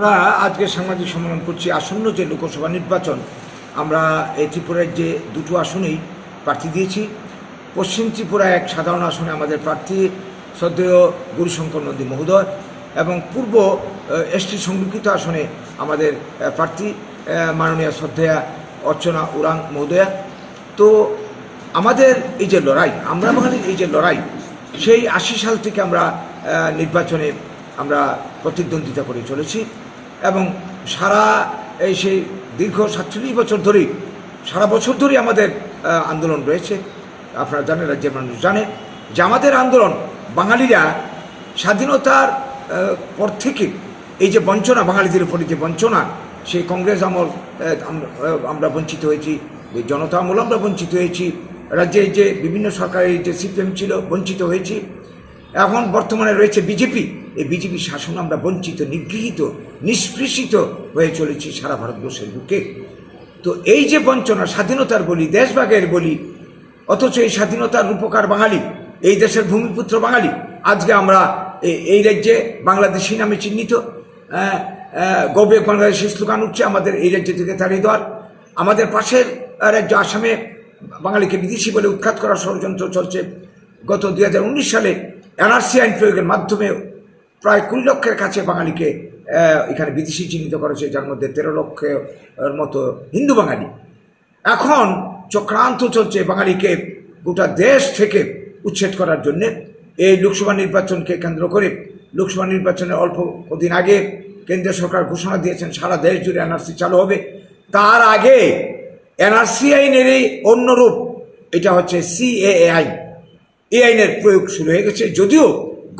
আমরা আজকে সাংবাদিক সম্মেলন করছি আসন্ন যে লোকসভা নির্বাচন, আমরা এই ত্রিপুরার যে দুটো আসনেই প্রার্থী দিয়েছি। পশ্চিম ত্রিপুরায় এক সাধারণ আসনে আমাদের প্রার্থী শ্রদ্ধেয় গৌরীশঙ্কর নন্দী মহোদয় এবং পূর্ব এসটি সংরক্ষিত আসনে আমাদের প্রার্থী মাননীয় শ্রদ্ধেয়া অর্চনা উরাং মহোদয়া। তো আমাদের এই যে লড়াই, আমরা বাঙালির এই যে লড়াই, সেই আশি সাল থেকে আমরা নির্বাচনে আমরা প্রতিদ্বন্দ্বিতা করে চলেছি। এবং সারা এই সেই দীর্ঘ সাতচল্লিশ বছর ধরেই, সারা বছর ধরেই আমাদের আন্দোলন রয়েছে। আপনারা জানেন, রাজ্যের মানুষ জানে যে আমাদের আন্দোলন বাঙালিরা স্বাধীনতার পর থেকে এই যে বঞ্চনা, বাঙালিদের উপরে যে বঞ্চনা, সেই কংগ্রেস আমল আমরা বঞ্চিত হয়েছি জনতা আমল আমরা বঞ্চিত হয়েছি, রাজ্যে যে বিভিন্ন সরকারের যে সিপিএম ছিল, বঞ্চিত হয়েছি। এখন বর্তমানে রয়েছে বিজেপি। এই বিজেপি শাসন আমরা বঞ্চিত, নিগৃহীত নিষ্পৃষিত হয়ে চলেছি সারা ভারতবর্ষের বুকে। তো এই যে বঞ্চনা, স্বাধীনতার বলি, দেশভাগের বলি, অথচ এই স্বাধীনতার রূপকার বাঙালি, এই দেশের ভূমিপুত্র বাঙালি, আজকে আমরা এই রাজ্যে বাংলাদেশি নামে চিহ্নিত। গবে বাংলাদেশি স্লোগান উঠছে, আমাদের এই রাজ্য থেকে তাড়িয়ে দেওয়ার আমাদের পাশের রাজ্য আসামে বাঙালিকে বিদেশি বলে উৎখাত করার ষড়যন্ত্র চলছে। গত দু হাজার উনিশ সালে এনআরসি আইন প্রয়োগের মাধ্যমে প্রায় কুড়ি লক্ষের কাছে বাঙালিকে এখানে বিদেশি চিহ্নিত করেছে, যার মধ্যে তেরো লক্ষের মতো হিন্দু বাঙালি। এখন চক্রান্ত চলছে বাঙালিকে গোটা দেশ থেকে উচ্ছেদ করার জন্য। এই লোকসভা নির্বাচনকে কেন্দ্র করে লোকসভা নির্বাচনের অল্প কদিন আগে কেন্দ্রীয় সরকার ঘোষণা দিয়েছেন, সারা দেশ জুড়ে এনআরসি চালু হবে। তার আগে এনআরসি আইনের এই অন্য রূপ এটা হচ্ছে সিএএ আইন এই আইনের প্রয়োগ শুরু হয়ে গেছে। যদিও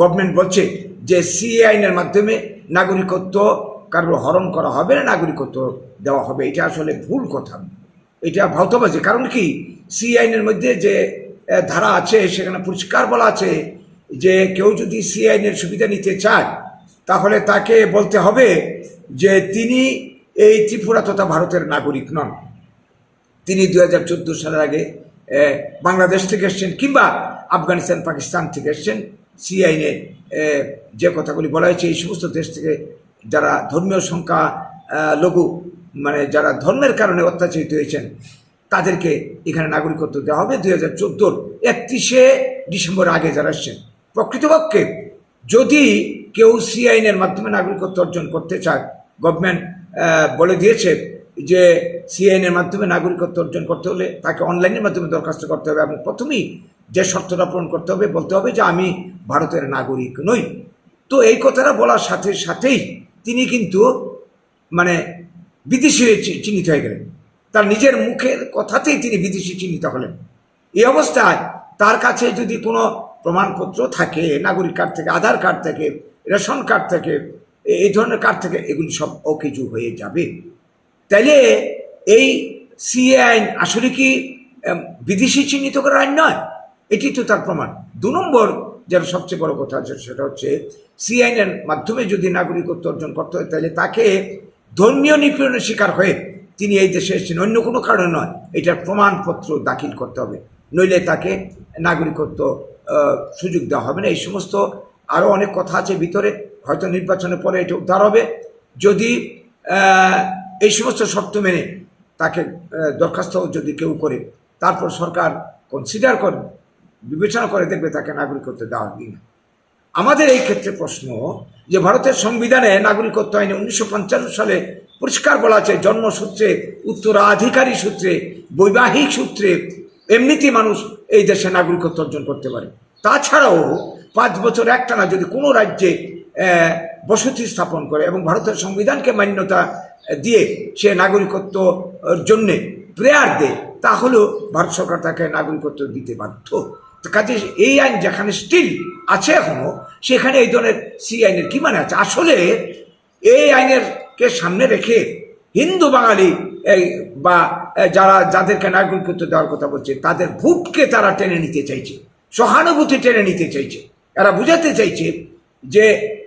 গভর্নমেন্ট বলছে যে সিএ আইনের মাধ্যমে নাগরিকত্ব কারোর হরণ করা হবে না, নাগরিকত্ব দেওয়া হবে। এটা আসলে ভুল কথা। এটা ভাউতাবাজি কারণ কি? সি আইনের মধ্যে যে ধারা আছে, সেখানে পরিষ্কার বলা আছে যে কেউ যদি সি আইনের সুবিধা নিতে চায়, তাহলে তাকে বলতে হবে যে তিনি এই ত্রিপুরা তথা ভারতের নাগরিক নন। তিনি দু হাজার চোদ্দ সালের আগে বাংলাদেশ থেকে এসছেন কিংবা আফগানিস্তান, পাকিস্তান থেকে এসছেন। সিআইনে যে কথাগুলি বলা হয়েছে, এই সমস্ত দেশ থেকে যারা ধর্মীয় সংখ্যা লঘু মানে যারা ধর্মের কারণে অত্যাচারিত হয়েছেন, তাদেরকে এখানে নাগরিকত্ব দেওয়া হবে। দুই হাজার চোদ্দোর একত্রিশে ডিসেম্বর আগে যারা এসছেন, প্রকৃতপক্ষে যদি কেউ সি আইনের মাধ্যমে নাগরিকত্ব অর্জন করতে চায়, গভর্নমেন্ট বলে দিয়েছে যে সিআইনের মাধ্যমে নাগরিকত্ব অর্জন করতে হলে তাকে অনলাইনের মাধ্যমে দরখাস্ত করতে হবে এবং প্রথমেই যে শর্তটা পূরণ করতে হবে, বলতে হবে যে আমি ভারতের নাগরিক নই। তো এই কথাটা বলার সাথে সাথেই তিনি কিন্তু মানে বিদেশি চিহ্নিত হয়ে গেলেন। তার নিজের মুখের কথাতেই তিনি বিদেশি চিহ্নিত হলেন। এই অবস্থায় তার কাছে যদি কোনো প্রমাণপত্র থাকে, নাগরিক কার্ড থেকে, আধার কার্ড থেকে, রেশন কার্ড থেকে এই ধরনের কার্ড থেকে, এগুলি সব অকেজু হয়ে যাবে। তাইলে এই সিএ আইন আসলে কি বিদেশি চিহ্নিত করার আইন নয়? এটি তো তার প্রমাণ। দু নম্বর যেটা সবচেয়ে বড় কথা আছে, সেটা হচ্ছে সি আইনের মাধ্যমে যদি নাগরিকত্ব অর্জন করতে হয়, তাহলে তাকে ধর্মীয় নিপীড়নের শিকার হয়ে তিনি এই দেশে এসেছেন। অন্য কোনো কারণে নয়, এটার প্রমাণপত্র দাখিল করতে হবে। নইলে তাকে নাগরিকত্ব সুযোগ দেওয়া হবে না। এই সমস্ত আরও অনেক কথা আছে ভিতরে, হয়তো নির্বাচনের পরে এটা উদ্ধার হবে। যদি এই সমস্ত শর্ত মেনে তাকে দরখাস্ত যদি কেউ করে, তারপর সরকার কনসিডার করে বিবেচনা করে দেখবে তাকে নাগরিকত্ব দেওয়া হবে না। আমাদের এই ক্ষেত্রে প্রশ্ন যে ভারতের সংবিধানে নাগরিকত্ব আইনে উনিশশো পঞ্চান্ন সালে পরিষ্কার বলা আছে জন্মসূত্রে উত্তরাধিকারী সূত্রে বৈবাহিক সূত্রে এমনিতেই মানুষ এই দেশে নাগরিকত্ব অর্জন করতে পারে। তাছাড়াও পাঁচ বছর একটানা যদি কোনো রাজ্যে বসতি স্থাপন করে এবং ভারতের সংবিধানকে মান্যতা দিয়ে সে নাগরিকত্ব আহ, জন্যে প্রেয়ার দেয় তাহলেও ভারত সরকার তাকে নাগরিকত্ব দিতে বাধ্য। কাজে এই আইন যেখানে স্টিল আছে এখনও, সেখানে এই ধরনের সি আইনের কি মানে আছে? আসলে এই আইনের কে সামনে রেখে হিন্দু বাঙালি বা যারা, যাদেরকে নাগরিকত্ব দেওয়ার কথা বলছে, তাদের ভোটকে তারা টেনে নিতে চাইছে, সহানুভূতি টেনে নিতে চাইছে। এরা বুঝাতে চাইছে যে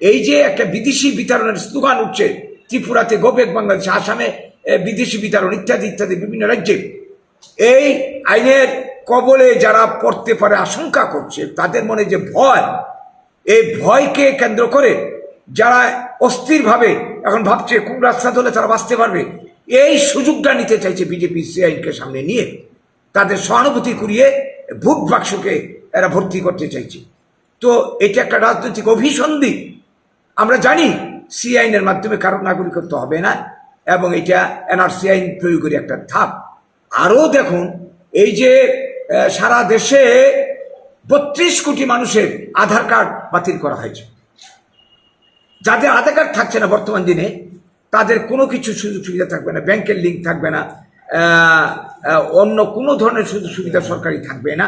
এই যে একটা বিদেশি বিতরণের স্লোগান উঠছে, ত্রিপুরাতে গোবেক বাংলাদেশ, আসামে বিদেশি বিতরণ ইত্যাদি ইত্যাদি বিভিন্ন রাজ্যে, এই আইনের কবলে যারা পড়তে পারে আশঙ্কা করছে, তাদের মনে যে ভয়, এই ভয়কে কেন্দ্র করে যারা অস্থিরভাবে এখন ভাবছে কোন রাস্তা ধরলে তারা বাঁচতে পারবে, এই সুযোগটা নিতে চাইছে বিজেপি সিআইনকে সামনে নিয়ে। তাদের সহানুভূতি কুড়িয়ে ভোট বাক্সকে এরা ভর্তি করতে চাইছে। তো এটা একটা রাজনৈতিক অভিসন্ধি। আমরা জানি সিআইনের মাধ্যমে কারও নাগরিকত্ব হবে না এবং এটা এনআরসি আইন প্রয়োগের একটা ধাপ। আরও দেখুন, এই যে সারা দেশে বত্রিশ কোটি মানুষের আধার কার্ড বাতিল করা হয়েছে। যাদের আধার কার্ড থাকছে না বর্তমান দিনে, তাদের কোনো কিছু সুযোগ সুবিধা থাকবে না, ব্যাংকের লিঙ্ক থাকবে না অন্য কোনো ধরনের সুযোগ সুবিধা সরকারি থাকবে না।